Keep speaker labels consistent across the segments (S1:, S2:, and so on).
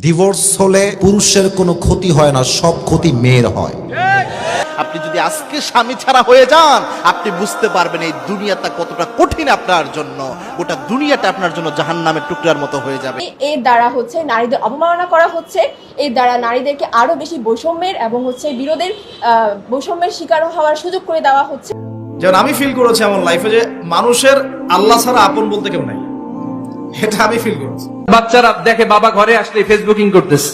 S1: Divorce হলে পুরুষের কোনো ক্ষতি হয় না সব ক্ষতি মেয়ের হয়।
S2: আপনি যদি আজকে স্বামী ছাড়া হয়ে যান আপনি বুঝতে পারবেন এই দুনিয়াটা কতটা কঠিন আপনার জন্য। গোটা দুনিয়াটা আপনার জন্য জাহান্নামের টুকরার মতো হয়ে যাবে।
S3: এর দ্বারা হচ্ছে নারীদের অবমাননা করা হচ্ছে এর দ্বারা নারীদেরকে আরও বেশি বৈষম্যের এবং হচ্ছে বিরোধের আহ, বৈষম্যের শিকার হওয়ার সুযোগ করে দেওয়া হচ্ছে।
S4: যেমন আমি ফিল করেছি আমার লাইফে যে মানুষের আল্লাহ ছাড়া আপন বলতে কেউ নাই। এটা আমি ফিল করছি।
S5: বাচ্চারা দেখে বাবা ঘরে আসলে ফেসবুকিং করতেছে।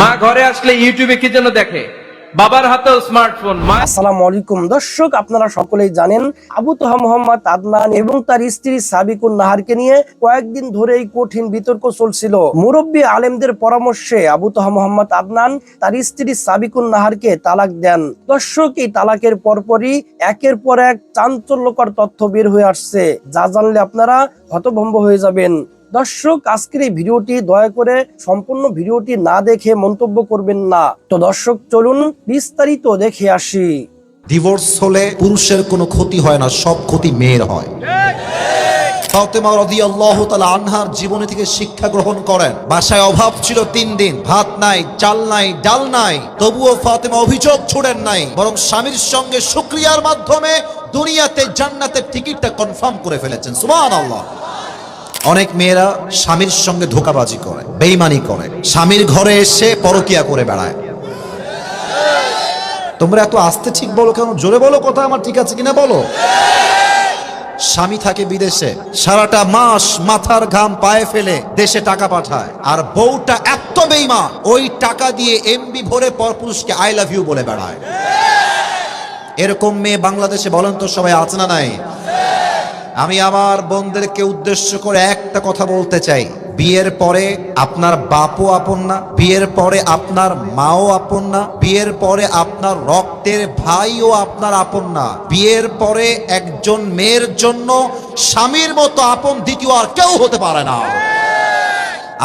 S5: মা ঘরে আসলে ইউটিউবে কি যেন দেখে?
S6: সাবিকুন নাহারকে নাহারকে তালাক দেন। দর্শক, এই তালাকের পরপরই একের পর এক চাঞ্চল্যকর তথ্য বের হয়ে আসছে। যা জানলে আপনারা হতভম্ব হয়ে যাবেন। দর্শক, আজকের এই ভিডিওটি দয়া করে সম্পূর্ণ ভিডিওটি না দেখে মন্তব্য করবেন না। তো দর্শক, চলুন বিস্তারিত দেখে আসি।
S1: ডিভোর্স হলে পুরুষের কোনো ক্ষতি হয় না, সব ক্ষতি মেয়ের হয়। আনহার জীবনী থেকে শিক্ষা গ্রহণ করেন। বাসায় অভাব ছিল তিন দিন, ভাত নাই, চাল নাই, ডাল নাই। তবুও ফাতেমা অভিযোগ ছুড়েন নাই, বরং স্বামীর সঙ্গে শুকরিয়ার মাধ্যমে দুনিয়াতে জান্নাতের টিকিটটা কনফার্ম করে ফেলেছেন। সুবহানাল্লাহ। অনেক মেয়েরা স্বামীর সঙ্গে ধোকাবাজি করে, বেইমানি করে। স্বামীর ঘরে এসে পরকিয়া করে বেড়ায়। তোমরা এত আস্তে ঠিক বলো কেন? জোরে বলো কথা আমার ঠিক আছে কিনা বলো? স্বামী থাকে বিদেশে, সারাটা মাস মাথার ঘাম পায়ে ফেলে দেশে টাকা পাঠায়। আর বউটা এত বেইমা ওই টাকা দিয়ে এমবি ভরে পরপুরুষকে আই লাভ ইউ বলে বেড়ায়। এরকম মেয়ে বাংলাদেশে বলেন তো সবাই আছে না নাই? আমি আমার বোনদেরকে উদ্দেশ্য করে একটা কথা বলতে চাই। বিয়ের পরে আপনার বাপও আপন না, বিয়ের পরে আপনার মাও আপন না, বিয়ের পরে আপনার রক্তের ভাইও আপনার আপন না। বিয়ের পরে একজন মেয়ের জন্য স্বামীর মতো আপন দ্বিতীয় আর কেউ হতে পারে না।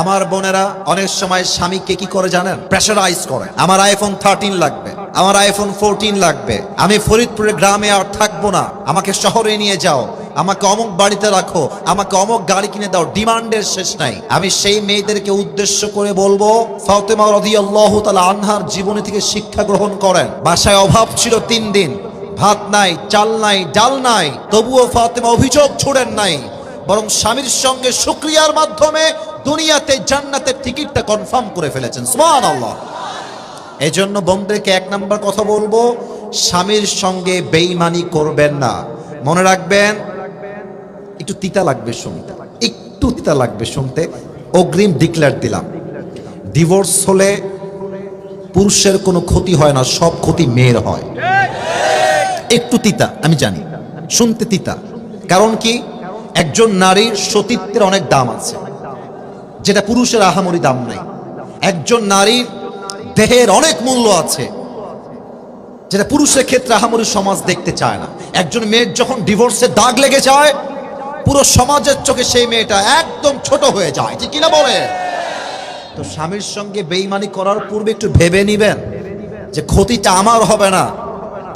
S1: আমার বোনেরা, অনেক সময় স্বামীকে কি করে জানেন? প্রেশারাইজ করে। আমার আইফোন থার্টিন লাগবে, আমার আইফোন ফোরটিন লাগবে। আমি ফরিদপুরের গ্রামে আর থাকব না। আমাকে শহরে নিয়ে যাও। আমাকে অমুক বাড়িতে রাখো, আমাকে অমুক গাড়ি কিনে দাও, ডিমান্ডের শেষ নাই। আমি সেই মেয়েদেরকে উদ্দেশ্য করে বলব, ফাতেমা রাদিয়াল্লাহু তাআলা আনহার জীবনী থেকে শিক্ষা গ্রহণ করেন। বাসায় অভাব ছিল তিন দিন। ভাত নাই, চাল নাই, ডাল নাই, তবুও ফাতেমা অভিযোগ ছুড়েন নাই। বরং স্বামীর সঙ্গে শুক্রিয়ার মাধ্যমে দুনিয়াতে জান্নাতের টিকিটটা কনফার্ম করে ফেলেছেন। সুমান আল্লাহ এই জন্য বোনদেরকে এক নাম্বার কথা বলব, স্বামীর সঙ্গে বেইমানি করবেন না। মনে রাখবেন একটু তিতা লাগবে শুনতে। একটু তিতা লাগবে শুনতে। অগ্রিম ডিক্লেয়ার দিলাম। ডিভোর্স হলে পুরুষের কোনো ক্ষতি হয় না, সব ক্ষতি মেয়ের হয়। একটু তিতা, আমি জানি। শুনতে তিতা। কারণ কি? একজন নারীর সতীত্বের অনেক দাম আছে। যেটা পুরুষের আহামরি দাম নাই। একজন নারীর দেহের অনেক মূল্য আছে। যেটা পুরুষের ক্ষেত্রে আহামরি সমাজ দেখতে চায় না। একজন মেয়ের যখন ডিভোর্সের দাগ লেগে যায় পুরো সমাজের চোখে সেই মেয়েটা একদম ছোট হয়ে যায়। ঠিক কিনা বলে? তো স্বামীর সঙ্গে বেইমানি করার পূর্বে একটু ভেবে নিবেন যে ক্ষতিটা আমার হবে না,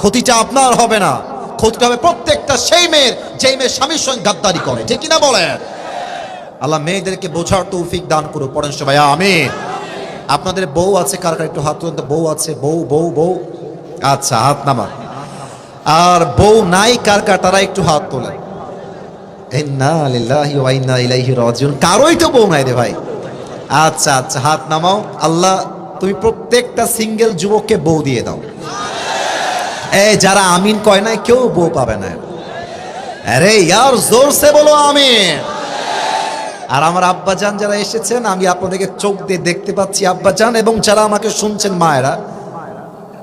S1: ক্ষতিটা আপনার হবে না, ক্ষতিটা হবে প্রত্যেকটা সেই মেয়ের, যেই মেয়ে স্বামীর সঙ্গে গাদ্দারি করে। ঠিক কিনা বলেন আল্লাহ মেয়েদেরকে বোঝার তৌফিক দান করুন পড়েন সবাই, আমিন। আপনাদের বউ আছে, কার কার একটু হাত তুলতে বউ আছে, বউ বউ বউ। আচ্ছা হাত নামা আর বউ নাই, কার কার, তারা একটু হাত তোলেন ইন্না লিল্লাহি ওয়া ইন্না ইলাইহি রাজিউন কারোই তো বউ নাই রে ভাই। আচ্ছা আচ্ছা হাত নামাও। আল্লাহ, তুমি প্রত্যেকটা সিঙ্গেল যুবককে বউ দিয়ে দাও। এই, যারা আমিন কয় না কেউ বউ পাবে না। আরে, ইয়ার জোর সে বলো আমিন। আর আমার আব্বাজান যারা এসেছেন, আমি আপনাদেরকে চোখ দিয়ে দেখতে পাচ্ছি আব্বাজান, এবং যারা আমাকে শুনছেন মায়েরা,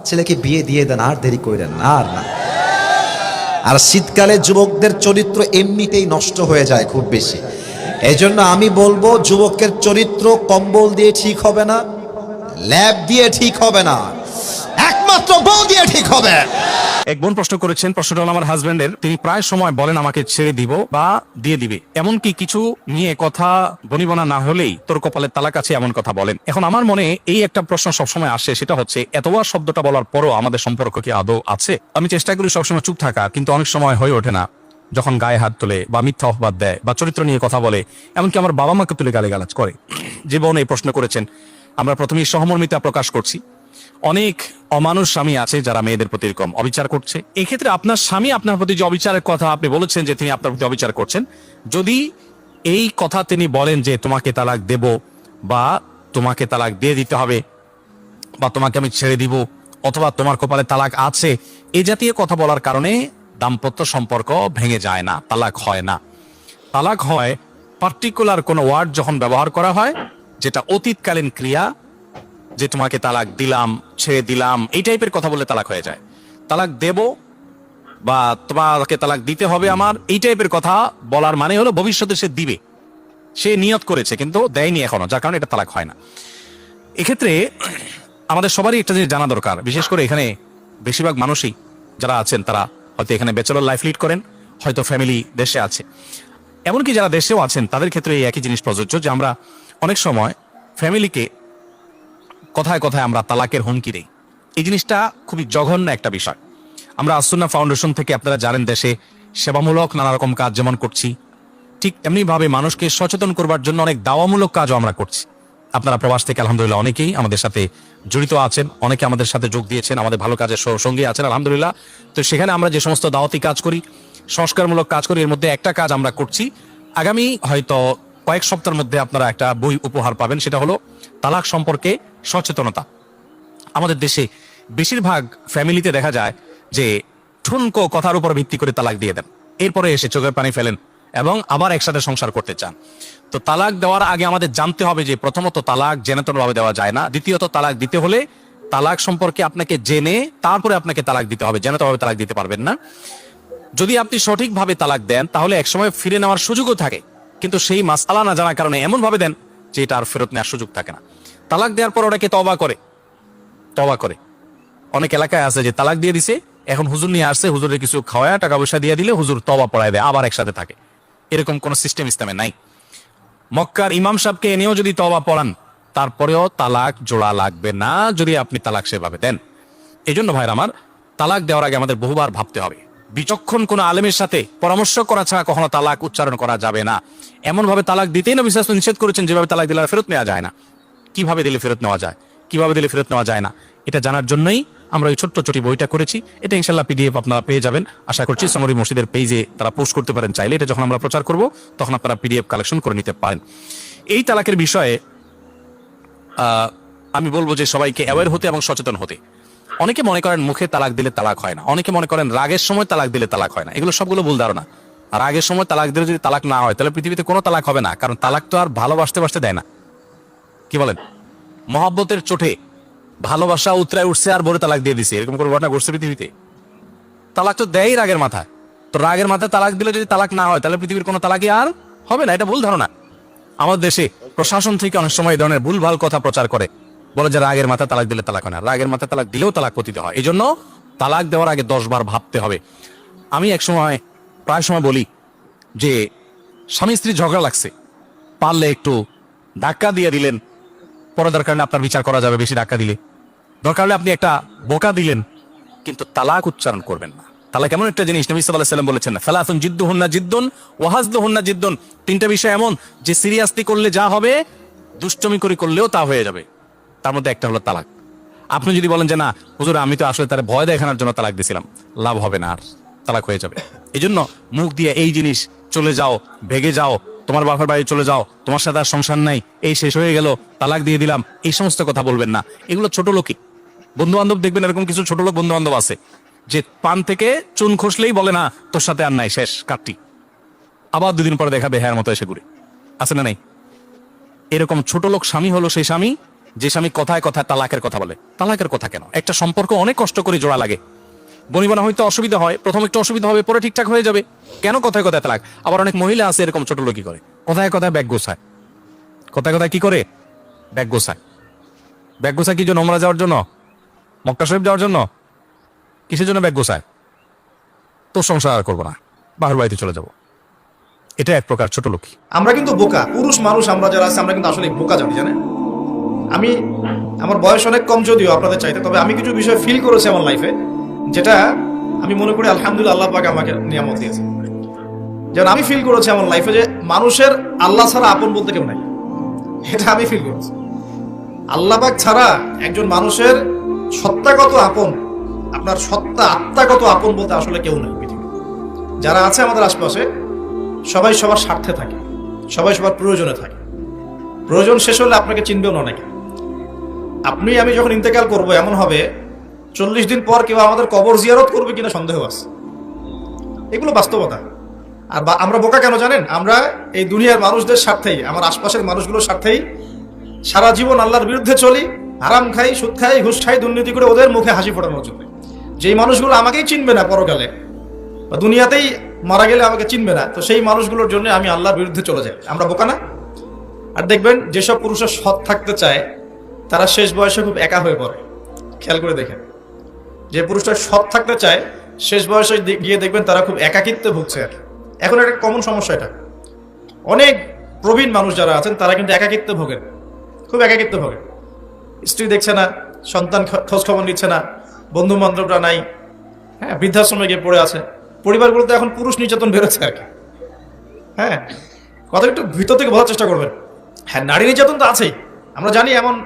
S1: ছেলেকে বিয়ে দিয়ে দেন, আর দেরি করেন না, আর না। আর শীতকালে যুবকদের চরিত্র এমনিতেই নষ্ট হয়ে যায় খুব বেশি। এই আমি বলব, যুবকের চরিত্র কম্বল দিয়ে ঠিক হবে না, ল্যাব দিয়ে ঠিক হবে না, একমাত্র বউ দিয়ে ঠিক হবে।
S7: এক বোন প্রশ্ন করেছেন, প্রশ্নটা হলো আমার হাজবেন্ডের তিনি প্রায় সময় বলেন, আমাকে ছেড়ে দিব বা দিয়ে দিবে। এমনকি কিছু নিয়ে কথা বনিবনা না হলেই তোর কপালের তালাক আছে এমন কথা বলেন। এখন আমার মনে এই একটা প্রশ্ন সবসময় আসে, সেটা হচ্ছে এতবার শব্দটা বলার পরও আমাদের সম্পর্ক কি আদৌ আছে? আমি চেষ্টা করি সবসময় চুপ থাকা, কিন্তু অনেক সময় হয়ে ওঠে না। যখন গায়ে হাত তোলে বা মিথ্যা অপবাদ দেয় বা চরিত্র নিয়ে কথা বলে, এমনকি আমার বাবা মাকে তুলে গালে গালাজ করে। যে বোন এই প্রশ্ন করেছেন, আমরা প্রথমেই সহমর্মিতা প্রকাশ করছি। অনেক অমানুষ স্বামী আছে যারা মেয়েদের প্রতি এরকম অবিচার করছে। এক্ষেত্রে আপনার স্বামী আপনার প্রতি যে অবিচারের কথা আপনি বলেছেন যে তিনি আপনার প্রতি অবিচার করছেন, যদি এই কথা তিনি বলেন যে তোমাকে তালাক দেব বা তোমাকে তালাক দিয়ে দিতে হবে বা তোমাকে আমি ছেড়ে দিব অথবা তোমার কপালে তালাক আছে, এ জাতীয় কথা বলার কারণে দাম্পত্য সম্পর্ক ভেঙে যায় না, তালাক হয় না। তালাক হয় পার্টিকুলার কোনো ওয়ার্ড যখন ব্যবহার করা হয়, যেটা অতীতকালীন ক্রিয়া যে তোমাকে তালাক দিলাম, ছেড়ে দিলাম, এই টাইপের কথা বলে তালাক হয়ে যায়। তালাক দেব বা তোমাকে তালাক দিতে হবে আমার, এই টাইপের কথা বলার মানে হলো ভবিষ্যতে সে দিবে। সে নিয়ত করেছে, কিন্তু দেয়নি এখনও, যার কারণে এটা তালাক হয় না। এক্ষেত্রে আমাদের সবারই একটা জিনিস জানা দরকার, বিশেষ করে এখানে বেশিরভাগ মানুষই যারা আছেন, তারা হয়তো এখানে ব্যাচেলর লাইফ লিড করেন, হয়তো ফ্যামিলি দেশে আছে। এমনকি যারা দেশেও আছেন, তাদের ক্ষেত্রে এই একই জিনিস প্রযোজ্য যে আমরা অনেক সময় ফ্যামিলিকে কথায় কথায় আমরা তালাকের হুমকি দেই। এই জিনিসটা খুবই জঘন্য একটা বিষয়। আমরা আসুন্না ফাউন্ডেশন থেকে আপনারা জানেন দেশে সেবামূলক নানা রকম কাজ যেমন করছি, ঠিক এমনি ভাবে মানুষকে সচেতন করবার জন্য অনেক দাওয়ামূলক কাজও আমরা করছি। আপনারা প্রবাস থেকে আলহামদুলিল্লাহ অনেকেই আমাদের সাথে জড়িত আছেন, অনেকে আমাদের সাথে যোগ দিয়েছেন, আমাদের ভালো কাজের সঙ্গী আছেন, আলহামদুলিল্লাহ। তো সেখানে আমরা যে সমস্ত দাওয়াতি কাজ করি, সংস্কারমূলক কাজ করি, এর মধ্যে একটা কাজ আমরা করছি। আগামী হয়তো কয়েক সপ্তাহের মধ্যে আপনারা একটা বই উপহার পাবেন, সেটা হলো তালাক সম্পর্কে সচেতনতা। আমাদের দেশে বেশিরভাগ ফ্যামিলিতে দেখা যায় যে ঠুনকো কথার উপর ভিত্তি করে তালাক দিয়ে দেন। এরপরে এসে চোখের পানি ফেলেন এবং আবার একসাথে সংসার করতে চান। তো তালাক দেওয়ার আগে আমাদের জানতে হবে যে প্রথমত তালাক জেনেতন ভাবে দেওয়া যায় না। দ্বিতীয়ত তালাক দিতে হলে তালাক সম্পর্কে আপনাকে জেনে তারপরে আপনাকে তালাক দিতে হবে। জেনেতন ভাবে তালাক দিতে পারবেন না। যদি আপনি সঠিকভাবে তালাক দেন, তাহলে একসময় ফিরে নেওয়ার সুযোগও থাকে। কিন্তু সেই মাসালা না জানার কারণে এমন ভাবে দেন যে এটা আর ফেরত নেওয়ার সুযোগ থাকে না। তালাক দেওয়ার পর ওটাকে তবা করে? তবা করে। অনেক এলাকায় আছে যে তালাক দিয়ে দিছে, এখন হুজুর নিয়ে আসছে, হুজুরের কিছু খাওয়ায়, টাকা পয়সা দিয়ে দিলে হুজুর তবা পড়ায় দেয়, আবার একসাথে থাকে। এরকম কোন সিস্টেম ইসলামে নাই। মক্কার ইমাম সাহেবকে এনেও যদি তবা পড়ান, তারপরেও তালাক জোড়া লাগবে না যদি আপনি তালাক সেভাবে দেন। এই জন্য ভাইর আমার, তালাক দেওয়ার আগে আমাদের বহুবার ভাবতে হবে। বিচক্ষণ কোন আলেমের সাথে পরামর্শ করা ছাড়া কখনো তালাক উচ্চারণ করা যাবে না। এমন ভাবে তালাক দিতেই না বিশ্বাস নিষেধ করেছেন, যেভাবে তালাক দিলে ফেরত নেওয়া যায় না। কীভাবে দিলে ফেরত নেওয়া যায়? কীভাবে দিলে ফেরত নেওয়া যায় না? এটা জানার জন্যই আমরা ওই ছোট্ট ছোটি বইটা করেছি। এটা ইনশাল্লাহ পিডিএফ আপনারা পেয়ে যাবেন। আশা করছি সমরি মসজিদের পেজে তারা পোস্ট করতে পারেন। চাইলে এটা যখন আমরা প্রচার করব, তখন আপনারা পিডিএফ কালেকশন করে নিতে পারেন। এই তালাকের বিষয়ে আমি বলব যে সবাইকে অ্যাওয়ার হতে এবং সচেতন হতে। অনেকে মনে করেন মুখে তালাক দিলে তালাক হয় না। অনেকে মনে করেন রাগের সময় তালাক দিলে তালাক হয় না। এগুলো সবগুলো ভুল ধারণা। রাগের সময় তালাক দিলে যদি তালাক না হয়, তাহলে পৃথিবীতে কোনো তালাক হবে না। কারণ তালাক তো আর ভালোবাসতে বাসতে দেয় না। কি বলেন? মহাব্বতের চোটে ভালোবাসা উতরায় উঠছে আর বলে তালাক দিয়ে দিছে। এরকম কোনো ঘটনা ঘটছে পৃথিবীতে? তালাক তো দেয় রাগের মাথা। তো রাগের মাথায় তালাক দিলে যদি তালাক না হয়, তাহলে পৃথিবীর কোনো তালাকই আর হবে না। এটা ভুল ধারণা। আমাদের দেশে প্রশাসন থেকে অনেক সময় এই ধরনের ভুলভাল কথা প্রচার করে। বলে যে রাগের মাথায় তালাক দিলে তালাক হয় না। রাগের মাথায় তালাক দিলেও তালাক পতিতে হয়। এই জন্য তালাক দেওয়ার আগে দশ বার ভাবতে হবে। আমি এক সময়, প্রায় সময় বলি যে, স্বামী স্ত্রী ঝগড়া লাগছে। পারলে একটু ধাক্কা দিয়ে দিলেন। পরে দরকার আপনার বিচার করা যাবে, বেশি ধাক্কা দিলে। দরকার হলে আপনি একটা বোকা দিলেন। কিন্তু তালাক উচ্চারণ করবেন না। তালাক এমন একটা জিনিস, নবী সাল্লাহ সাল্লাম বলেছেন না ফেলাতুন জিদ্দু হুন্না জিদ্দুন ওয়াহাজদু হুন্না জিদ্দুন। তিনটা বিষয় এমন যে, সিরিয়াসলি করলে যা হবে, দুষ্টমি করে করলেও তা হয়ে যাবে। তার মধ্যে একটা হলো তালাক। আপনি যদি বলেন যে, না, হুজুর, আমি তো আসলে তার ভয় দেখানোর জন্য তালাক দিয়েছিলাম লাভ হবে না আর, তালাক হয়ে যাবে। এই জন্য মুখ দিয়ে এই জিনিস, চলে যাও, ভেগে যাও, তোমার বাপের বাড়ি চলে যাও, তোমার সাথে আর সংসার নাই, এই শেষ হয়ে গেল, তালাক দিয়ে দিলাম। এই সমস্ত কথা বলবেন না। এগুলো ছোট লোকই। বন্ধু বান্ধব দেখবেন এরকম কিছু ছোট লোক বন্ধু বান্ধব আছে, যে পান থেকে চুন খসলেই বলে, না, তোর সাথে আর নাই, শেষ কাটটি আবার দুদিন পরে দেখাবে হ্যাঁ মতো এসে ঘুরে। আছে না নাই? এরকম ছোট লোক স্বামী হলো সেই স্বামী যে স্বামী কথায় কথায় তালাকের কথা বলে। তালাকের কথা কেন? একটা সম্পর্ক অনেক কষ্ট করে জোড়া লাগে। বনিবনা হয়তো অসুবিধা হয়, প্রথম একটু অসুবিধা হবে, পরে ঠিকঠাক হয়ে যাবে। কেন কথায় কথায় তালাক? আবার অনেক মহিলা আছে এরকম ছোট লোকই করে। কথায় কথায় ব্যাগ গোছায়। কথায় কথায় কি করে? ব্যাগ গোছায়। ব্যাগ গোছায় কি জন্য? ওমরা যাওয়ার জন্য? মক্কা শরীফ যাওয়ার জন্য? কিসের জন্য ব্যাগ গোছায়? তোর সংসার আর করব না। বাহির বাড়িতে চলে যাব। এটা এক প্রকার ছোট লোকই।
S4: আমরা কিন্তু বোকা। পুরুষ, মানুষ, আমরা যারা আছে, আমরা কিন্তু আসলে বোকা জানি জানেন? আমি, আমার বয়স অনেক কম যদিও আপনাদের চাইতে, তবে আমি কিছু বিষয় ফিল করেছি আমার লাইফে যেটা আমি মনে করি আলহামদুলিল্লাহ আল্লাহ পাকে আমাকে নিয়ামত দিয়েছে। যেমন আমি ফিল করেছি আমার লাইফে যে মানুষের আল্লাহ ছাড়া আপন বলতে কেউ নাই। এটা আমি ফিল করেছি। আল্লাহবাক ছাড়া একজন মানুষের সত্তাগত আপন, আপনার সত্তা আত্মাগত আপন বলতে আসলে কেউ নেই পৃথিবীতে। যারা আছে আমাদের আশপাশে, সবাই সবার স্বার্থে থাকে, সবাই সবার প্রয়োজনে থাকে। প্রয়োজন শেষ হলে আপনাকে চিনবেও না অনেকে। আপনি, আমি যখন ইন্তেকাল করব, এমন হবে, চল্লিশ দিন পর কেউ আমাদের কবর জিয়ারত করবে কিনা সন্দেহ আছে। এগুলো বাস্তবতা। আর আমরা বোকা কেন জানেন? আমরা এই দুনিয়ার মানুষদের স্বার্থেই, আমার আশপাশের মানুষগুলোর স্বার্থেই সারা জীবন আল্লাহর বিরুদ্ধে চলি, হারাম খাই, সুদ খাই, ঘুষ খাই, দুর্নীতি করে ওদের মুখে হাসি ফোটানোর জন্য। যেই মানুষগুলো আমাকেই চিনবে না পরকালে, বা দুনিয়াতেই মারা গেলে আমাকে চিনবে না, তো সেই মানুষগুলোর জন্য আমি আল্লাহর বিরুদ্ধে চলে যাই। আমরা বোকা না? আর দেখবেন, যেসব পুরুষের সৎ থাকতে চায় তারা শেষ বয়সে খুব একা হয়ে পড়ে। খেয়াল করে দেখেন। যে পুরুষটা সৎ থাকতে চায়, শেষ বয়সে গিয়ে দেখবেন তারা খুব একাকিত্বে ভুগছে আর। এখন একটা কমন সমস্যা এটা। অনেক প্রবীণ মানুষ যারা আছেন, তারা কিন্তু একাকিত্বে ভোগেন। খুব একাকিত্বে ভোগেন। স্ত্রী দেখছে না, সন্তান খ- খোঁজ খবর নিচ্ছে না, বন্ধু বান্ধবরা নাই। হ্যাঁ বৃদ্ধাশ্রমে গিয়ে পড়ে আছে। পরিবারগুলোতে এখন পুরুষ নির্যাতন বেরোচ্ছে আর কি। হ্যাঁ কথা একটু ভিতর থেকে বোঝার চেষ্টা করবেন। হ্যাঁ নারী নির্যাতন তো আছেই। আমরা জানি এমন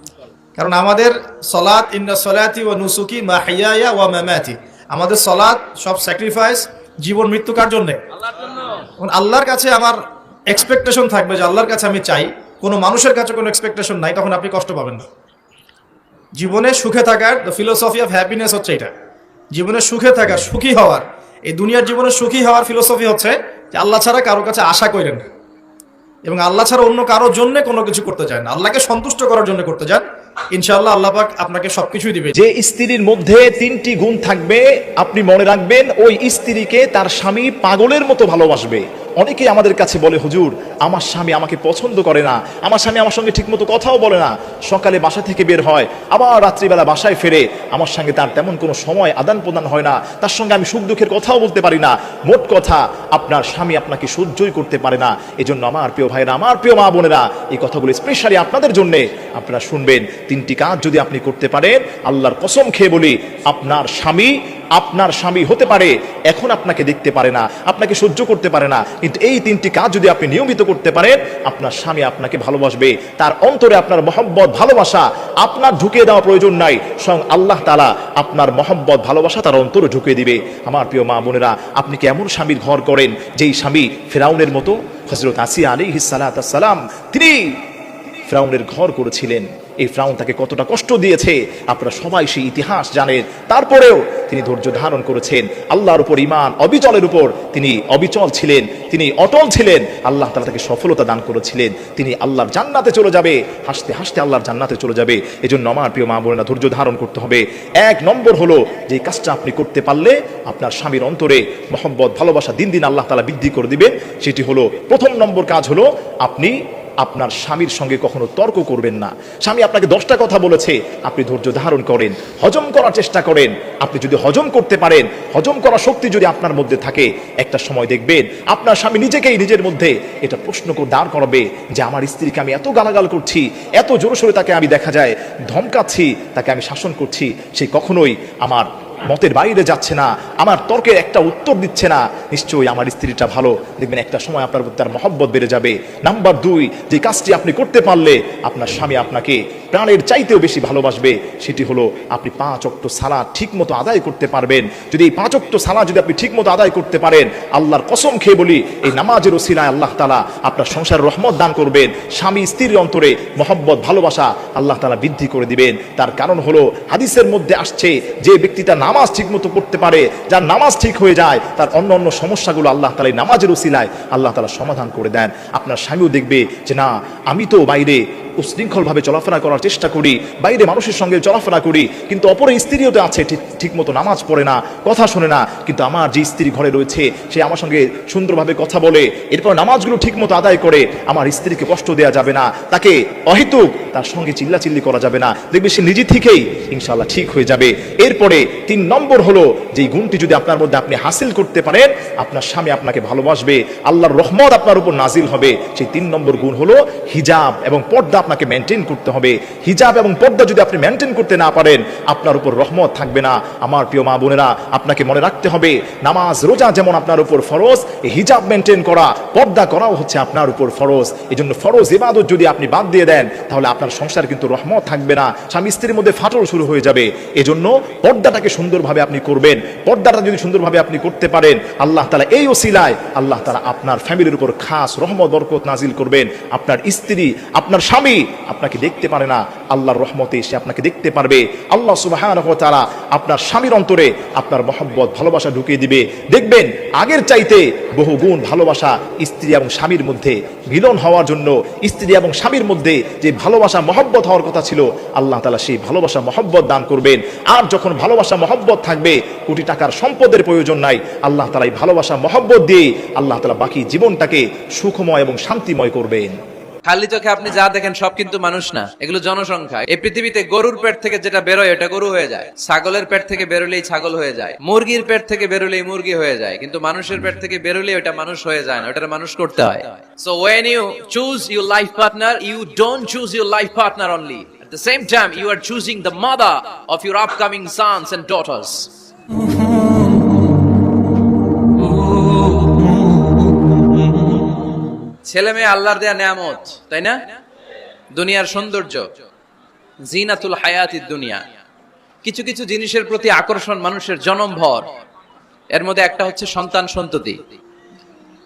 S4: কারণ আমাদের সলাৎ, ইন্না সলাতি ও নুসুকি মা হিয়া ওয়া মামাতি। আমাদের সলাৎ সব স্যাক্রিফাইস জীবন মৃত্যু কার জন্যে? আল্লাহর কাছে আমার এক্সপেকটেশন থাকবে যে আল্লাহর কাছে আমি চাই। কোনো মানুষের কাছে কোনো এক্সপেকটেশন নাই, তখন আপনি কষ্ট পাবেন না। জীবনে সুখে থাকার দ্য ফিলোসফি অফ হ্যাপিনেস হচ্ছে এটা। জীবনে সুখে থাকার সুখী হওয়ার, এই দুনিয়ার জীবনে সুখী হওয়ার ফিলোসফি হচ্ছে যে আল্লাহ ছাড়া কারোর কাছে আশা করেন না। এবং আল্লাহ ছাড়া অন্য কারোর জন্য কোনো কিছু করতে চান আল্লাহকে সন্তুষ্ট করার জন্য করতে চান। ইনশাআল্লাহ আল্লাহ পাক আপনাকে সবকিছুই দিবে।
S8: যে স্ত্রীর মধ্যে তিনটি গুণ থাকবে, আপনি মনে রাখবেন, ওই স্ত্রীকে তার স্বামী পাগলের মতো ভালোবাসবে। অনেকেই আমাদের কাছে বলে, হুজুর, আমার স্বামী আমাকে পছন্দ করে না। আমার স্বামী আমার সঙ্গে ঠিকমতো কথাও বলে না। সকালে বাসা থেকে বের হয়, আবার রাত্রিবেলা বাসায় ফেরে। আমার সঙ্গে তার তেমন কোনো সময় আদান প্রদান হয় না। তার সঙ্গে আমি সুখ দুঃখের কথাও বলতে পারি না। মোট কথা, আপনার স্বামী আপনাকে সহ্যই করতে পারে না। এজন্য আমার প্রিয় ভাইরা আমার প্রিয় মা বোনেরা, এই কথাগুলো স্পেশালি আপনাদের জন্য আপনারা শুনবেন। তিনটি কাজ যদি আপনি করতে পারেন, আল্লাহর কসম খেয়ে বলি, আপনার স্বামী আপনার স্বামী হতে পারে, এখন আপনাকে দেখতে পারে না, আপনাকে সহ্য করতে পারে না। কিন্তু এই তিনটি কাজ যদি আপনি নিয়মিত করতে পারেন, আপনার স্বামী আপনাকে ভালোবাসবে। তার অন্তরে আপনার মহব্বত, ভালোবাসা আপনার ঢুকিয়ে দেওয়া প্রয়োজন নাই। স্বয়ং আল্লাহ তালা আপনার মহব্বত, ভালোবাসা তার অন্তরে ঢুকিয়ে দিবে। আমার প্রিয় মা বোনেরা, আপনি কি এমন স্বামীর ঘর করেন, যেই স্বামী ফেরাউনের মতো? হজরত আসিয়া আলী সালাম, তিনি ফেরাউনের ঘর করেছিলেন। এই ফ্রাউন তাকে কতটা কষ্ট দিয়েছে, আপনারা সবাই সেই ইতিহাস জানেন। তারপরেও তিনি ধৈর্য ধারণ করেছেন। আল্লাহর উপর ইমান অবিচলের উপর তিনি অবিচল ছিলেন, তিনি অটল ছিলেন। আল্লাহ তালা তাকে সফলতা দান করেছিলেন। তিনি আল্লাহর জান্নাতে চলে যাবে, হাসতে হাসতে আল্লাহর জান্নাতে চলে যাবে। এজন্য আমার প্রিয় মা বোনেরা ধৈর্য ধারণ করতে হবে। এক নম্বর হলো, যে কাজটা আপনি করতে পারলে আপনার স্বামীর অন্তরে মোহব্বত, ভালোবাসা দিন দিন আল্লাহ তালা বৃদ্ধি করে দিবেন। সেটি হলো, প্রথম নম্বর কাজ হলো, আপনি আপনার স্বামীর সঙ্গে কখনো তর্ক করবেন না। স্বামী আপনাকে দশটা কথা বলেছে, আপনি ধৈর্য ধারণ করেন, হজম করার চেষ্টা করেন, আপনি যদি হজম করতে পারেন, হজম করার শক্তি যদি আপনার মধ্যে থাকে, একটা সময় দেখবেন আপনার স্বামী নিজেকেই নিজের মধ্যে এটা প্রশ্ন করে, দাঁড় করাবে যে, আমার স্ত্রীকে আমি এত গালাগাল করছি, এত জোরে সোরে তাকে আমি দেখা যায়, ধমকাচ্ছি, তাকে আমি শাসন করছি, সে কখনোই আমার মতের বাইরে যাচ্ছে না, আমার তর্কের একটা উত্তর দিচ্ছে না। নিশ্চয়ই আমার স্ত্রীটা ভালো। দেখবেন একটা সময় আপনার প্রতি তার মহব্বত বেড়ে যাবে। নাম্বার দুই, যে কাজটি আপনি করতে পারলে আপনার স্বামী আপনাকে প্রাণের চাইতেও বেশি ভালোবাসবে। সেটি হলো আপনি পাঁচ অক্ট সালা ঠিক মতো আদায় করতে পারবেন। যদি এই পাঁচ অক্ট সালা যদি আপনি ঠিক মতো আদায় করতে পারেন, আল্লাহর কসম খেয়ে বলি, এই নামাজের ওসিলায় আল্লাহ তালা আপনার সংসার রহমত দান করবেন। স্বামী স্ত্রীর অন্তরে মহব্বত, ভালোবাসা আল্লাহ তালা বৃদ্ধি করে দিবেন। তার কারণ হলো হাদিসের মধ্যে আসছে, যে ব্যক্তিটা নামাজ ঠিক মতো করতে পারে, যার নামাজ ঠিক হয়ে যায়, তার অন্য অন্য সমস্যাগুলো আল্লাহ তালা নামাজের ওসিলায় আল্লাহ তালা সমাধান করে দেন। আপনার স্বামীও দেখবে যে, না, আমি তো বাইরে উশৃঙ্খল ভাবে চলাফেরা করার চেষ্টা করি, বাইরে মানুষের সঙ্গে চলাফেরা করি, কিন্তু অপরের স্ত্রীও তো আছে, ঠিক মতো নামাজ পড়ে না, কথা শোনে না, কিন্তু আমার যে স্ত্রী ঘরে রয়েছে, সে আমার সঙ্গে সুন্দরভাবে কথা বলে, এরপর নামাজগুলো ঠিক মতো আদায় করে, আমার স্ত্রীকে কষ্ট দেওয়া যাবে না, তাকে অহেতুক তার সঙ্গে চিল্লাচিল্লি করা যাবে না, দেখবে সে নিজে থেকেই ইনশাল্লাহ ঠিক হয়ে যাবে। এরপরে তিন নম্বর হলো যে গুণটি যদি আপনার মধ্যে আপনি হাসিল করতে পারেন, আপনার স্বামী আপনাকে ভালোবাসবে, আল্লাহর রহমত আপনার উপর নাজিল হবে। সেই তিন নম্বর গুণ হলো হিজাব এবং পর্দা আপনাকে মেনটেন করতে হবে। হিজাব এবং পর্দা যদি আপনি মেনটেন করতে না পারেন, আপনার উপর রহমত থাকবে না। আমার প্রিয় মা বোনেরা, আপনাকে মনে রাখতে হবে, নামাজ, রোজা যেমন আপনার উপর ফরজ হিজাব মেনটেন করা, পর্দা করাও হচ্ছে আপনার উপর ফরজ। এই জন্য ফরজ ইবাদত যদি আপনি বাদ দিয়ে দেন, তাহলে আপনার সংসার কিন্তু রহমত থাকবে না। স্বামী স্ত্রীর মধ্যে ফাটল শুরু হয়ে যাবে। এজন্য পর্দাটাকে সুন্দরভাবে আপনি করবেন। পর্দাটা যদি সুন্দরভাবে আপনি করতে পারেন, আল্লাহ তালা এই ওসিলায় আল্লাহ তালা আপনার ফ্যামিলির উপর খাস রহমত, বরকত নাজিল করবেন। আপনার স্ত্রী, আপনার স্বামী আপনাকে দেখতে পারে না। আল্লাহর রহমতে সে আপনাকে দেখতে পারবে। আল্লাহ সুবাহ তারা আপনার স্বামীর অন্তরে আপনার মহব্বত, ভালোবাসা ঢুকিয়ে দিবে। দেখবেন, আগের চাইতে বহু গুণ ভালোবাসা স্ত্রী এবং স্বামীর মধ্যে মিলন হওয়ার জন্য স্ত্রী এবং স্বামীর মধ্যে যে ভালোবাসা, মহব্বত হওয়ার কথা ছিল, আল্লাহ তালা সেই ভালোবাসা, মহব্বত দান করবেন। আর যখন ভালোবাসা, মহব্বত থাকবে, কোটি টাকার সম্পদের প্রয়োজন নাই। আল্লাহ তালা এই ভালোবাসা, মহব্বত দিয়ে আল্লাহ তালা বাকি জীবনটাকে সুখময় এবং শান্তিময় করবেন।
S5: খালি চোখে আপনি যা দেখেন সব কিন্তু মানুষ না। এগুলো জনসংখ্যা। এই পৃথিবীতে গরুর পেট থেকে যেটা বেরোয় এটা গরু হয়ে যায়। ছাগলের পেট থেকে বেরোলেই ছাগল হয়ে যায়। মুরগির পেট থেকে বেরোলেই মুরগি হয়ে যায়। কিন্তু মানুষের পেট থেকে বেরোলেই ওটা মানুষ হয়ে যায় না ওটা মানুষ করতে হয়। So when you choose your life partner you don't choose your life partner only the same time, you are choosing the mother of your upcoming sons and daughters. ছেলে মেয়ে আল্লাহর দেয়া নিয়ামত, তাই না? দুনিয়ার সৌন্দর্য, জিনাতুল হায়াতি দুনিয়া। কিছু কিছু জিনিসের প্রতি আকর্ষণ মানুষের জনমভর। এর মধ্যে একটা হচ্ছে সন্তান সন্ততি।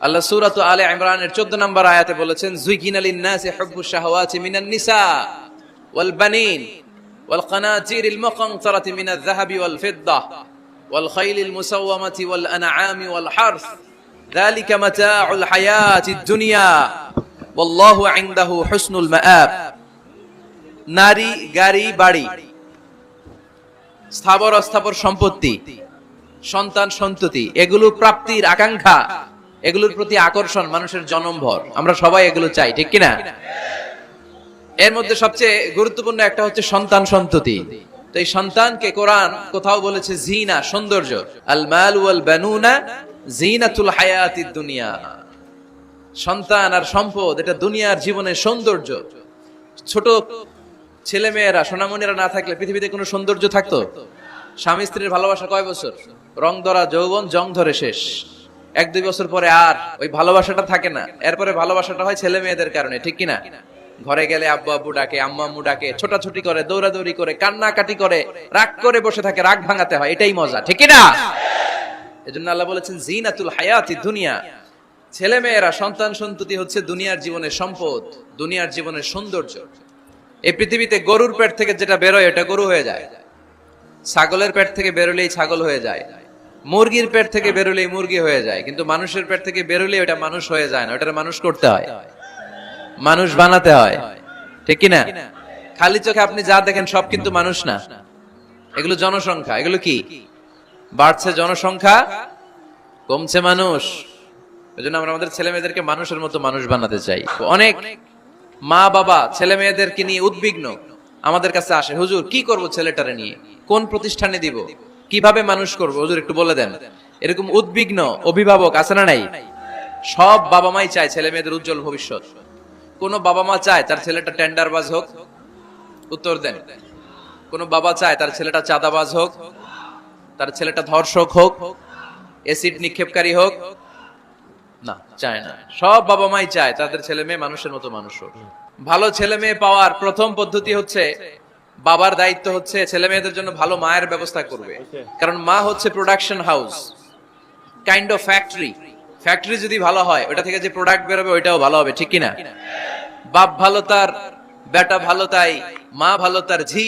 S5: আল্লাহ সূরাত আলে ইমরানের 14 নম্বর আয়াতে বলেছেন জুইকিনা লিন-নাসি হুব্বু শাহাওয়াতি মিনান নিসা ওয়াল বানিন ওয়াল কানাতিরিল মুকানতারাতি মিনাল যাহাবি ওয়াল ফিদ্দা ওয়াল খাইলিল মুসাওয়ামাতি ওয়াল আনআমি ওয়াল হারথ যালিকা মাতাউল হায়াতিদ দুনিয়া ওয়াল্লাহু ইনদাহু হুসনুল মাআব নারী, গাড়ি, বাড়ি, স্থাবর অস্থাবর সম্পত্তি, সন্তান সন্ততি, এগুলো প্রাপ্তির আকাঙ্ক্ষা, এগুলোর প্রতি আকর্ষণ মানুষের জনমভর। আমরা সবাই এগুলো চাই, ঠিক কিনা? এর মধ্যে সবচেয়ে গুরুত্বপূর্ণ একটা হচ্ছে সন্তান সন্ততি। তো এই সন্তানকে কোরআন কোথাও বলেছে, জিনা, সৌন্দর্য। আল মাল ওয়াল বানুনা জিনাতুল হায়াতিদ দুনিয়া। সন্তান আর সম্পদ, এটা দুনিয়ার জীবনের সৌন্দর্য। ছোট ছেলে মেয়েরা সোনামণিরা না থাকলে পৃথিবীতে কোনো সৌন্দর্য থাকতো? স্বামী স্ত্রীর ভালোবাসা কয় বছর? রং ধরা, যৌবন, জং ধরে শেষ। এক, দুই বছর পরে আর ওই ভালোবাসাটা থাকে না। এরপরে ভালোবাসাটা হয় ছেলে মেয়েদের কারণে, ঠিক কিনা? ঘরে গেলে আব্বু আব্বু ডাকে, আম্মু আম্মু ডাকে, ছোটাছুটি করে, দৌড়াদৌড়ি করে, কান্নাকাটি করে, রাগ করে বসে থাকে, রাগ ভাঙাতে হয়, এটাই মজা, ঠিক কিনা? এজন্য আল্লাহ বলেছেন, জিনাতুল হায়াতি দুনিয়া। ছেলে মেয়েরা সন্তান সন্ততি হচ্ছে দুনিয়ার জীবনের সম্পদ, দুনিয়ার জীবনের সৌন্দর্য। এই পৃথিবীতে গরুর পেট থেকে যেটা বেরোয়, এটা গরু হয়ে যায়। ছাগলের পেট থেকে বেরোলেই ছাগল হয়ে যায়। মুরগির পেট থেকে বেরোলেই মুরগি হয়ে যায়। কিন্তু মানুষের পেট থেকে বেরোলেই ওটা মানুষ হয়ে যায় না ওটা মানুষ করতে হয়। মানুষ বানাতে হয়। ঠিক কিনা? খালি চোখে আপনি যা দেখেন সব কিন্তু মানুষ না। এগুলো জনসংখ্যা। এগুলো কি? বাড়ছে জনসংখ্যা, কমছে মানুষ। ওই জন্য আমরা আমাদের ছেলে মেয়েদেরকে মানুষের মতো মানুষ বানাতে চাই। অনেক মা বাবা ছেলে মেয়েদেরকে নিয়ে উদ্বিগ্ন আমাদের কাছে আসে, হুজুর, কি করব ছেলেটারে নিয়ে? কোন প্রতিষ্ঠানে দিব? কীভাবে মানুষ করব? হুজুর, একটু বলে দেন। এরকম উদ্বিগ্ন অভিভাবক আছে না নাই? সব বাবা মাই চায় ছেলে মেয়েদের উজ্জ্বল ভবিষ্যৎ। কোন বাবা মা চায় তার ছেলেটা টেন্ডারবাজ হোক, উত্তর দেন। কোন বাবা চায় তার ছেলেটা চাঁদাবাজ হোক তার ছেলেটা ধর্ষক হোক এসিড নিক্ষেপকারী হোক, না, চায় না। সব বাবা মাই চায়, তাদের ছেলে মেয়ে মানুষের মতো মানুষ হোক। ভালো ছেলে মেয়ে পাওয়ার প্রথম পদ্ধতি হচ্ছে, বাবার দায়িত্ব হচ্ছে ছেলে মেয়েদের জন্য ভালো মায়ের ব্যবস্থা করবে। কারণ মা হচ্ছে production house kind of factory factory যদি ভালো হয়, ওটা থেকে যে প্রোডাক্ট বেরোবে, ওইটাও ভালো হবে, ঠিক কিনা? বাপ ভালো তার, বেটা ভালো তাই, মা ভালো তার ঝি।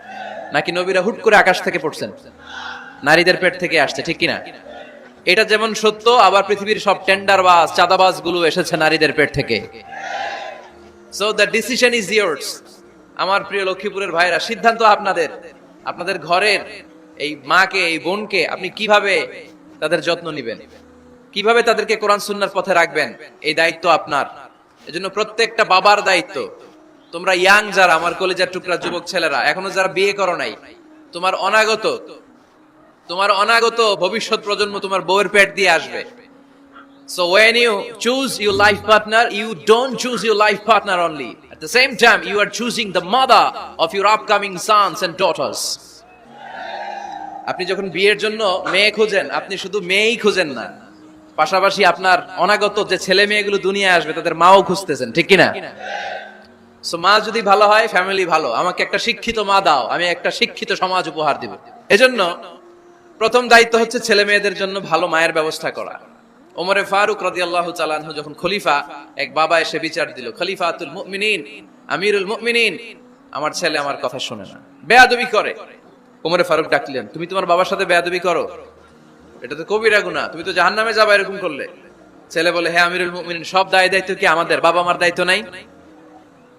S5: নাকি নবীরা হুট করে আকাশ থেকে পড়ছেন? নারীদের পেট থেকে আসছে, ঠিক কিনা? এটা যেমন সত্য, আবার পৃথিবীর সব টেন্ডার বাস চাঁদাবাজগুলো এসেছে নারীদের পেট থেকে। So the decision is yours আমার প্রিয় লক্ষ্মীপুরের ভাইরা, সিদ্ধান্ত আপনাদের। আপনাদের ঘরের এই মাকে, এই বোনকে আপনি কীভাবে তাদের যত্ন নেবেন? কীভাবে তাদেরকে কোরআন সুন্নার পথে রাখবেন? এই দায়িত্ব আপনার। এজন্য প্রত্যেকটা বাবার দায়িত্ব। তোমরা ইয়াং যারা আমার কলেজের টুকরা যুবক ছেলেরা এখনও যারা বিয়ে করো নাই তোমার অনাগত তোমার অনাগত ভবিষ্যৎ প্রজন্ম তোমার বউয়ের পেট দিয়ে আসবে So when you choose your life partner, you don't choose your life partner only. At the same time, you are choosing the mother of your upcoming sons and daughters. আপনি যখন বিয়ের জন্য মেয়ে খোঁজেন আপনি শুধু মেয়েই খোঁজেন না পাশাপাশি আপনার অনাগত যে ছেলে মেয়েগুলো দুনিয়ায় আসবে তাদের মাও খুঁজতেছেন ঠিক কিনা সো মা যদি ভালো হয় ফ্যামিলি ভালো। আমাকে একটা শিক্ষিত মা দাও, আমি একটা শিক্ষিত সমাজ উপহার দিব। এজন্য প্রথম দায়িত্ব হচ্ছে ছেলে মেয়েদের জন্য ভালো মায়ের ব্যবস্থা করা। ওমরে ফারুক রাদিয়াল্লাহু তাআলা আনহু যখন খলিফা, এক বাবা এসে বিচার দিল, খলিফাতুল মুমিনিন, আমিরুল মুমিনিন। আমার ছেলে আমার কথা শুনে না। বেয়াদবি করে। ওমরে ফারুক ডাকলেন, তুমি তোমার বাবার সাথে বেয়াদবি করো? এটা তো কবিরা গুনাহ, তুমি তো জাহান্নামে যাবা এরকম করলে। ছেলে বলে হ্যাঁ আমিরুল মুমিনিন, সব দায় দায়িত্ব কি আমাদের? বাবা মার দায়িত্ব নাই?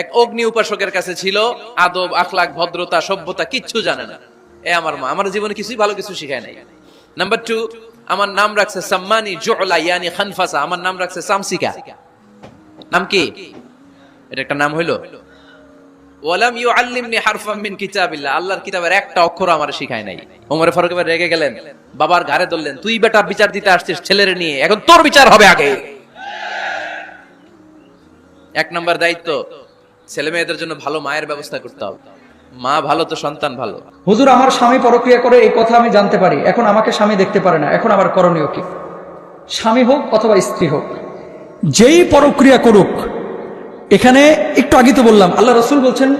S5: এক অগ্নি উপাসকের কাছে ছিল, আদব আখলাক ভদ্রতা, সভ্যতা, কিচ্ছু জানে না। এ আমার মা। আমার জীবনে কিছুই ভালো কিছু শিখায় নাই। নাম্বার টু আমার নাম রাখছে সাম্মানি জোলা ইয়ানি খানফাসা। আমার নাম রাখছে সামসিকা। নাম কি? এটা একটা নাম হইল, ওয়ালাম ইউআল্লিমনি হারফাম মিন কিতাবিল্লাহ। আল্লাহর কিতাবের একটা অক্ষর আমার শিখায় নাই। ওমর ফারুক এবার রেগে গেলেন, বাবার ঘাড়ে ধরলেন, তুই বেটা বিচার দিতে আসছিস ছেলেরে নিয়ে, এখন তোর বিচার হবে আগে। এক নম্বর দায়িত্ব ছেলে মেয়েদের জন্য ভালো মায়ের ব্যবস্থা করতে হবে। মা ভালো তো সন্তান ভালো।
S9: হুজুর, আমার স্বামী পরক্রিয়া করে এই কথা আমি জানতে পারি। এখন আমাকে স্বামী দেখতে পারে না। এখন আমার করণীয় কি? স্বামী হোক অথবা স্ত্রী হোক। যেই পরক্রিয়া করুক, এখানে একটু আগে তো বললাম, আল্লাহ রসুল বলছেন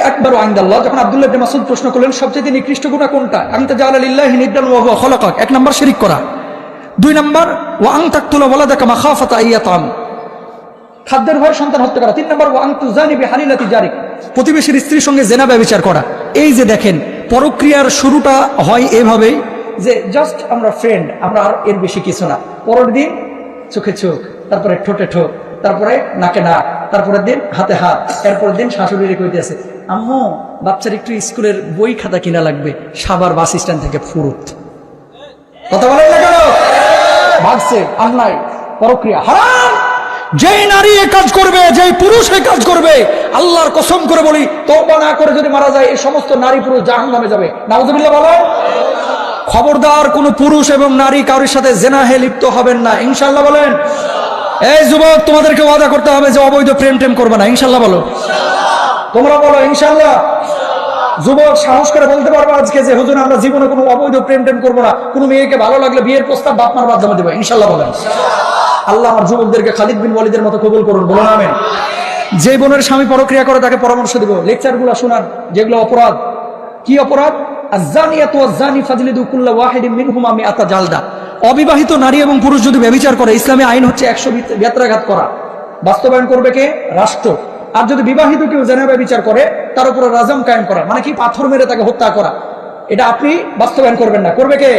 S9: আকবর আইন্দাল্লাহ। প্রশ্ন করলেন, সবচেয়ে নিকৃষ্ট কোনটা? আমি এক নাম্বার শিরিক করা। দুই নাম্বার, ওয়া আইয়াতাম। খাদ্যের ভয় সন্তান হত্যা করা। তিন নম্বর ওয়াংতু জানিবি হালিলাতি জারিক। প্রতিবেশীর স্ত্রীর সঙ্গে জেনা ব্যবচার করা। এই যে দেখেন, পরক্রিয়ার শুরুটা হয় এভাবেই যে জাস্ট আমরা ফ্রেন্ড আমরা আর এর বেশি কিছু না। পরের দিন চোখে চোখ, তারপরে ঠোঁটে ঠোঁট, তারপরে নাকে নাক, তারপরের দিন হাতে হাত, এরপরের দিন শাশুড়ি কইতেছে আম্মু, বাচ্চার একটু স্কুলের বই খাতা কিনা লাগবে সাবার বাস স্ট্যান্ড থেকে ফুরুত। কথা কেন? ভাগছে অন্যায় পরক্রিয়া, হারাম! যেই নারী এ কাজ করবে, যেই পুরুষ এ কাজ করবে, আল্লাহর কসম করে বলি, তওবা না করে যদি মারা যায় এই সমস্ত নারী পুরুষ জাহান নামে যাবে। নাউজুবিল্লাহ বলো। খবরদার কোন পুরুষ এবং নারী কারোর সাথে জেনাহে লিপ্ত হবেন না। ইনশাল্লাহ বলেন। এই যুবক, তোমাদেরকে ওয়াদা করতে হবে যে অবৈধ প্রেম টেম করবে না। ইনশাল্লাহ বলো। তোমরা বলো ইনশাল্লাহ যুবক, সাহস করে বলতে পারব আজকে যে, হুজুর, আমরা জীবনে কোনো অবৈধ প্রেম টেম করব না। কোনো মেয়েকে ভালো লাগলে বিয়ের প্রস্তাব বাপমার মাধ্যমে দেবো। ইনশাল্লাহ বলেন। আল্লাহ আমার যুবকদেরকে খালিদ বিন ওয়ালিদের মতো কবুল করুন। বলুন, আমেন। যে বোনের স্বামী পরক্রিয়া করে তাকে পরামর্শ দিব। লেকচারগুলো শোনান। যেগুলো অপরাধ। কি অপরাধ? অবিবাহিত নারী এবং পুরুষ যদি ব্যভিচার করে, ইসলামী আইন হচ্ছে একশো বেত্রাঘাত করা। বাস্তবায়ন করবে কে? রাষ্ট্র। আর যদি বিবাহিত কেউ জেনা ব্যভিচার করে, তার উপরে রাজম কায়েম করা মানে কি পাথর মেরে তাকে হত্যা করা, এটা আপনি বাস্তবায়ন করবেন না। করবে কে?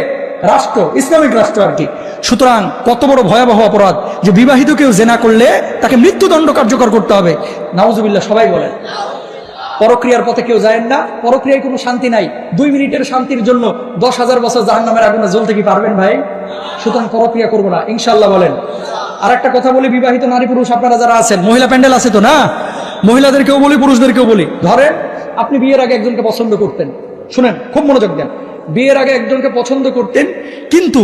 S9: রাষ্ট্র, ইসলামিক রাষ্ট্র আর কি। সুতরাং কত বড় ভয়াবহ অপরাধ যে বিবাহিত কেউ জেনা করলে তাকে মৃত্যুদণ্ড কার্যকর করতে হবে। নাউজুবিল্লাহ, সবাই বলেন। পরক্রিয়ার পথে কেউ যায় না, পরক্রিয়ায় কোনো শান্তি নাই। দুই মিনিটের শান্তির জন্য দশ হাজার বছর জাহান নামের আগুনে জ্বলতে কি পারবেন ভাই? সুতরাং পরক্রিয়া করব না ইনশাল্লাহ বলেন। আর একটা কথা বলি, বিবাহিত নারী পুরুষ আপনারা যারা আছেন, মহিলা প্যান্ডেল আছে তো না? মহিলাদেরকেও বলি পুরুষদেরকেও বলি। ধরেন আপনি বিয়ের আগে একজনকে পছন্দ করতেন। শুনেন খুব মনোযোগ দেন। বিয়ের আগে একজনকে পছন্দ করতেন কিন্তু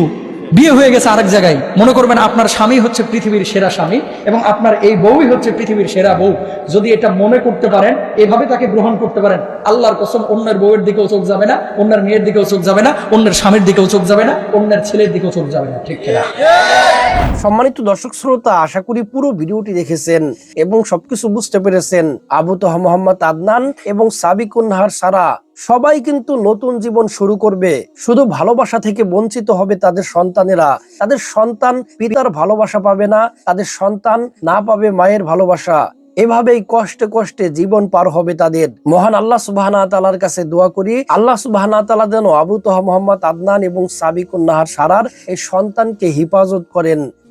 S9: বিয়ে হয়ে গেছে আরেক জায়গায়। মনে করবেন আপনার স্বামী হচ্ছে পৃথিবীর সেরা স্বামী এবং আপনার এই বউই হচ্ছে পৃথিবীর সেরা বউ। যদি এটা মনে করতে পারেন, এভাবে তাকে গ্রহণ করতে পারেন, আল্লাহর কসম অন্যের বউয়ের দিকেও চোখ যাবে না, অন্যের মেয়ের দিকেও চোখ যাবে না, অন্যের স্বামীর দিকেও চোখ যাবে না, অন্যের ছেলের দিকেও চোখ যাবে না। ঠিক কিনা?
S6: সম্মানিত দর্শক শ্রোতা, আশা করি পুরো ভিডিওটি দেখেছেন এবং সবকিছু বুঝতে পেরেছেন। আবু তোহা মোহাম্মদ আদনান এবং সাবিকুন্নাহার সারা সবাই কিন্তু নতুন জীবন শুরু করবে। শুধু ভালোবাসা থেকে বঞ্চিত হবে তাদের সন্তানেরা। তাদের সন্তান পিতার ভালোবাসা পাবে না, তাদের সন্তান না পাবে মায়ের ভালোবাসা। এভাবেই কষ্টে কষ্টে জীবন পার হবে তাদের। মহান আল্লাহ সুবাহ তালার কাছে দোয়া করি, আল্লাহ সুবাহ তালা যেন আবু তোহা মোহাম্মদ আদনান এবং সাবিকুন্নাহার সারার এই সন্তানকে হেফাজত করেন।